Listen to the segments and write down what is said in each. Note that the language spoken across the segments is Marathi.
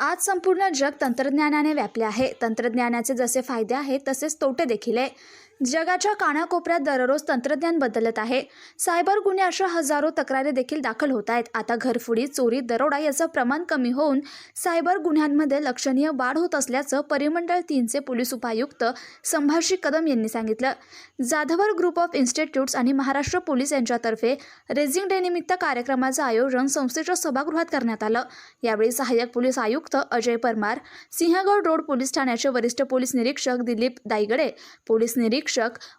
आज संपूर्ण जग तंत्रज्ञानाने व्यापले आहे. तंत्रज्ञानाचे जसे फायदे आहेत तसेच तोटे देखील आहे. जगाच्या कानाकोपऱ्यात दररोज तंत्रज्ञान बदलत आहे. सायबर गुन्हे अशा हजारो तक्रारी देखील दाखल होत आहेत. आता घरफोडी चोरी दरोडा याचं प्रमाण कमी होऊन सायबर गुन्ह्यांमध्ये लक्षणीय वाढ होत असल्याचं परिमंडळ तीनचे पोलीस उपायुक्त संभाषी कदम यांनी सांगितलं. जाधवर ग्रुप ऑफ इन्स्टिट्यूट्स आणि महाराष्ट्र पोलीस यांच्यातर्फे रेझिंग डेनिमित्त कार्यक्रमाचं आयोजन संस्थेच्या सभागृहात करण्यात आलं. यावेळी सहाय्यक पोलीस आयुक्त अजय परमार सिंहगड रोड पोलीस ठाण्याचे वरिष्ठ पोलीस निरीक्षक दिलीप दायगडे पोलीस निरीक्षक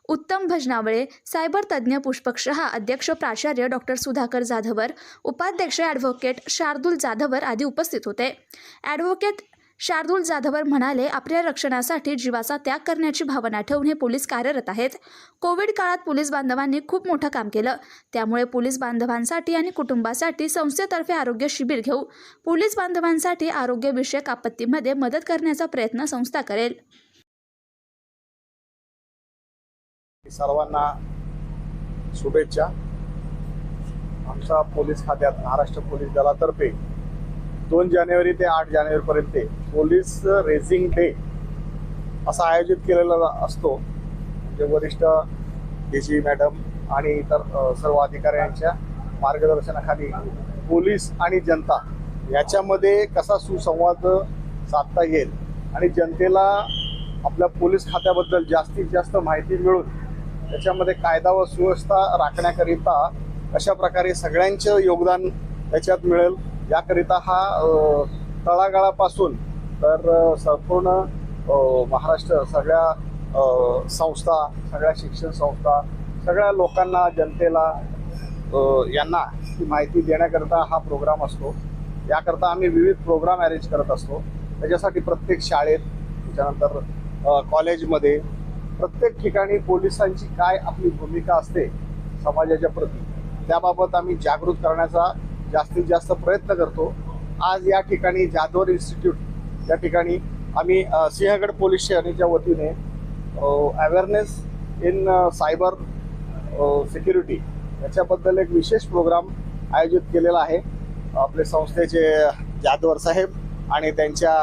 उत्तम भजनावळे सायबर तज्ज्ञ पुष्पक शहा अध्यक्ष प्राचार्य डॉक्टर सुधाकर जाधवर उपाध्यक्ष ॲडव्होकेट शार्दूल जाधवर आदी उपस्थित होते. ॲडव्होकेट शार्दूल जाधवर म्हणाले आपल्या रक्षणासाठी जीवाचा त्याग करण्याची भावना ठेवून हे पोलीस कार्यरत आहेत. कोविड काळात पोलीस बांधवांनी खूप मोठं काम केलं. त्यामुळे पोलीस बांधवांसाठी आणि कुटुंबासाठी संस्थेतर्फे आरोग्य शिबिर घेऊ. पोलीस बांधवांसाठी आरोग्यविषयक आपत्तीमध्ये मदत करण्याचा प्रयत्न संस्था करेल. सर्वांना शुभेच्छा. आमच्या पोलीस खात्यात महाराष्ट्र पोलीस दलातर्फे दोन जानेवारी ते आठ जानेवारीपर्यंत पोलीस रेझिंग डे असा आयोजित केलेला असतो. म्हणजे वरिष्ठ डी जी मॅडम आणि इतर सर्व अधिकाऱ्यांच्या मार्गदर्शनाखाली पोलीस आणि जनता याच्यामध्ये कसा सुसंवाद साधता येईल आणि जनतेला आपल्या पोलीस खात्याबद्दल जास्तीत जास्त माहिती मिळून त्याच्यामध्ये कायदा व सुव्यवस्था राखण्याकरिता अशा प्रकारे सगळ्यांचं योगदान त्याच्यात मिळेल. याकरिता हा तळागाळापासून तर संपूर्ण महाराष्ट्र सगळ्या संस्था सगळ्या शिक्षण संस्था सगळ्या लोकांना जनतेला यांना ही माहिती देण्याकरता हा प्रोग्राम असतो. याकरता आम्ही विविध प्रोग्राम अरेंज करत असतो. त्याच्यासाठी प्रत्येक शाळेत त्याच्यानंतर कॉलेजमध्ये प्रत्येक ठिकाणी पोलिसांची काय आपली भूमिका असते समाजाच्या प्रती त्याबाबत आम्ही जागृत करण्याचा जास्तीत जास्त प्रयत्न करतो. आज या ठिकाणी जाधवर इन्स्टिट्यूट या ठिकाणी आम्ही सिंहगड पोलीस स्टेशनच्या वतीने अवेअरनेस इन सायबर सिक्युरिटी याच्याबद्दल एक विशेष प्रोग्राम आयोजित केलेला आहे. आपले संस्थेचे जाधवर साहेब आणि त्यांच्या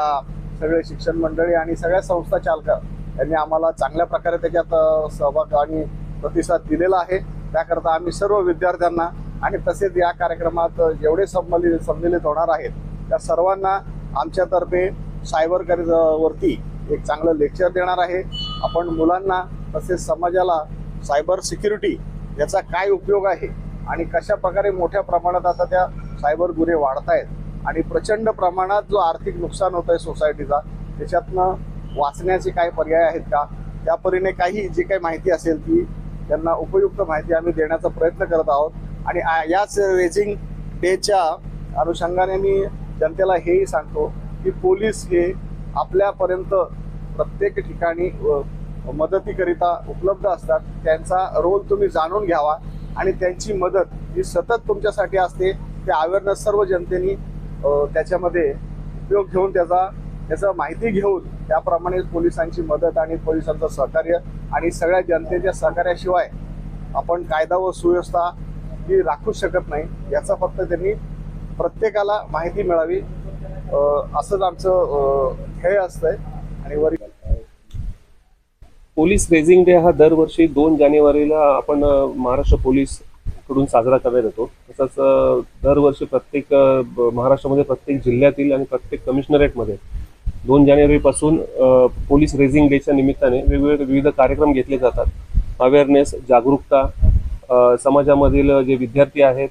सगळे शिक्षण मंडळी आणि सगळ्या संस्था चालक त्यांनी आम्हाला चांगल्या प्रकारे त्याच्यात सहभाग आणि प्रतिसाद दिलेला आहे. त्याकरता आम्ही सर्व विद्यार्थ्यांना आणि तसेच या कार्यक्रमात जेवढे संबंधित सम्मिलित होणार आहेत त्या सर्वांना आमच्यातर्फे सायबर कर वरती एक चांगलं लेक्चर देणार आहे. आपण मुलांना तसेच समाजाला सायबर सिक्युरिटी याचा काय उपयोग आहे आणि कशा प्रकारे मोठ्या प्रमाणात आता त्या सायबर गुन्हे वाढत आहेत आणि प्रचंड प्रमाणात जो आर्थिक नुकसान होत आहे सोसायटीचा त्याच्यातनं वाचण्याचे काय पर्याय आहेत का? त्या परीने काही जी काही माहिती असेल ती त्यांना उपयुक्त माहिती आम्ही देण्याचा प्रयत्न करत आहोत. आणि याच रेजिंग डेच्या अनुषंगाने मी जनतेला हेही सांगतो की पोलीस हे आपल्यापर्यंत प्रत्येक ठिकाणी मदतीकरिता उपलब्ध असतात. त्यांचा रोल तुम्ही जाणून घ्यावा आणि त्यांची मदत ही सतत तुमच्यासाठी असते. ते अवेअरनेस सर्व जनतेने त्याच्यामध्ये उपयोग घेऊन त्याचा त्याचा माहिती घेऊन त्याप्रमाणे पोलिसांची मदत आणि पोलिसांचं सहकार्य आणि सगळ्या जनतेच्या सहकार्याशिवाय आपण कायदा व सुव्यवस्था ही राखू शकत नाही याचा फक्त त्यांनी प्रत्येकाला माहिती मिळावी असंच आमचं ध्येय असतंय आणि वरील पोलीस रेझिंग डे हा दरवर्षी दोन जानेवारीला आपण महाराष्ट्र पोलीसकडून साजरा करण्यात येतो तसंच दरवर्षी प्रत्येक महाराष्ट्रामध्ये प्रत्येक जिल्ह्यातील आणि प्रत्येक कमिशनरेटमध्ये दोन जानेवारीपासून पोलीस रेझिंग डेच्या निमित्ताने वेगवेगळे विविध कार्यक्रम घेतले जातात. अवेअरनेस जागरूकता समाजामधील जे विद्यार्थी आहेत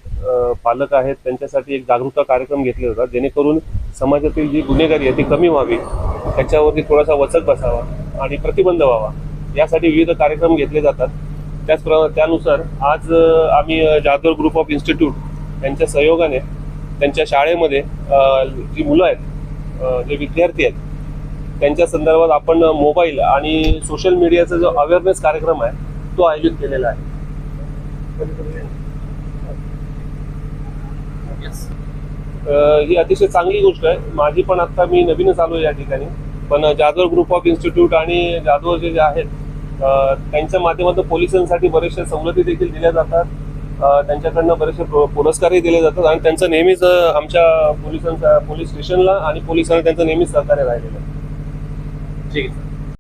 पालक आहेत त्यांच्यासाठी एक जागरूकता कार्यक्रम घेतले जातात जेणेकरून समाजातील जी गुन्हेगारी आहे ती कमी व्हावी. त्याच्यावरती थोडासा वचक बसावा आणि प्रतिबंध व्हावा. यासाठी विविध कार्यक्रम घेतले जातात. त्याचप्रमाणे त्यानुसार आज आम्ही अ, जाधव ग्रुप ऑफ इन्स्टिट्यूट यांच्या सहयोगाने त्यांच्या शाळेमध्ये जी मुलं आहेत जे विद्यार्थी आहेत त्यांच्या संदर्भात आपण मोबाईल आणि सोशल मीडियाचा जो अवेअरनेस कार्यक्रम आहे तो आयोजित केलेला आहे. ही अतिशय चांगली गोष्ट आहे. माझी पण आता मी नवीनच आलो या ठिकाणी. पण जाधव ग्रुप ऑफ इन्स्टिट्यूट आणि जाधव जे जे आहेत त्यांच्या माध्यमातून पोलिसांसाठी बऱ्याचशा सवलती देखील दिल्या जातात. त्यांच्याकडनं बरेचसे पुरस्कारही दिले जातात आणि त्यांचं नेहमीच आमच्या पोलिसांचा पोलीस स्टेशनला आणि पोलिसांना त्यांचं नेहमीच सहकार्य राहिलेलं आहे. ठीक आहे